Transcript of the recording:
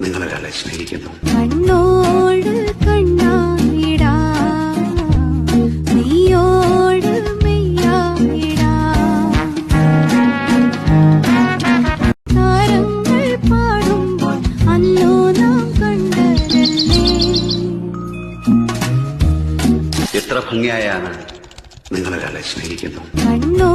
നിങ്ങളൊരാളെ സ്നേഹിക്കുന്നു. കണ്ണോട് കണ്ണായിടാ. നീയോട് മെയ്യായിടാ. താരങ്ങൾ പാടുമ്പോൾ അന്നു നാം കണ്ടതല്ലേ? എത്ര ഭംഗിയായാണ് നിങ്ങളൊരാളെ സ്നേഹിക്കുന്നു. കണ്ണോ